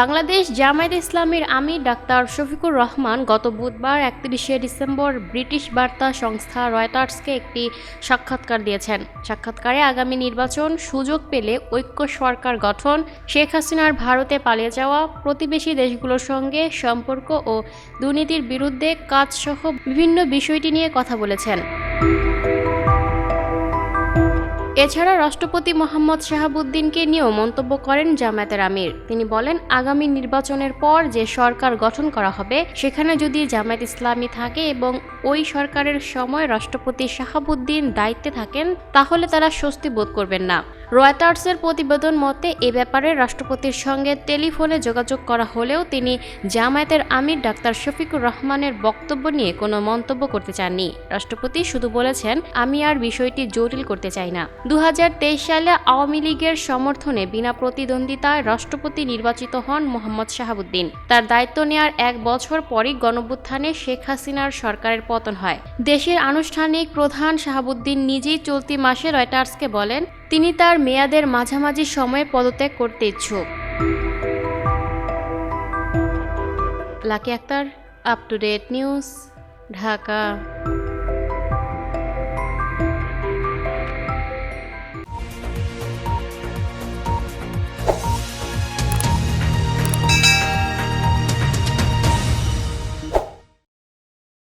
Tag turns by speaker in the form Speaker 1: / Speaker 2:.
Speaker 1: বাংলাদেশ জামায়াত ইসলামের আমির ডাক্তার শফিকুর রহমান গত বুধবার একত্রিশে ডিসেম্বর ব্রিটিশ বার্তা সংস্থা রয়টার্সকে একটি সাক্ষাৎকার দিয়েছেন। সাক্ষাৎকারে আগামী নির্বাচন সুযোগ পেলে ঐক্য সরকার গঠন, শেখ হাসিনার ভারতে পালিয়ে যাওয়া, প্রতিবেশী দেশগুলোর সঙ্গে সম্পর্ক ও দুর্নীতির বিরুদ্ধে কাজসহ বিভিন্ন বিষয়টি নিয়ে কথা বলেছেন। এছাড়া রাষ্ট্রপতি মোহাম্মদ শাহাবুদ্দিনকে নিয়েও মন্তব্য করেন জামায়াতের আমির। তিনি বলেন, আগামী নির্বাচনের পর যে সরকার গঠন করা হবে, সেখানে যদি জামায়াত ইসলামী থাকে এবং ওই সরকারের সময় রাষ্ট্রপতি শাহাবুদ্দিন দায়িত্বে থাকেন, তাহলে তারা স্বস্তি বোধ করবেন না। রয়টার্সের প্রতিবেদন মতে, এ ব্যাপারে রাষ্ট্রপতির সঙ্গে টেলিফোনে যোগাযোগ করা হলেও তিনি জামায়াতের আমির ডাক্তার শফিকুর রহমানের বক্তব্য নিয়ে কোনো মন্তব্য করতে চাননি। রাষ্ট্রপতি শুধু বলেছেন, আমি আর বিষয়টি জটিল করতে চাই না। দু হাজার তেইশ সালে আওয়ামী লীগের সমর্থনে বিনা প্রতিদ্বন্দ্বিতায় রাষ্ট্রপতি নির্বাচিত হন মোহাম্মদ শাহাবুদ্দিন। তার দায়িত্ব নেয়ার এক বছর পরই গণভ্যুত্থানে শেখ হাসিনার সরকারের পতন হয়। দেশের আনুষ্ঠানিক প্রধান শাহাবুদ্দিন নিজেই চলতি মাসে রয়টার্সকে বলেন তিনি তার মেয়াদের মাঝামাঝি সময়ে পদত্যাগ করতে ইচ্ছুক। Lucky Akhter up to date news Dhaka.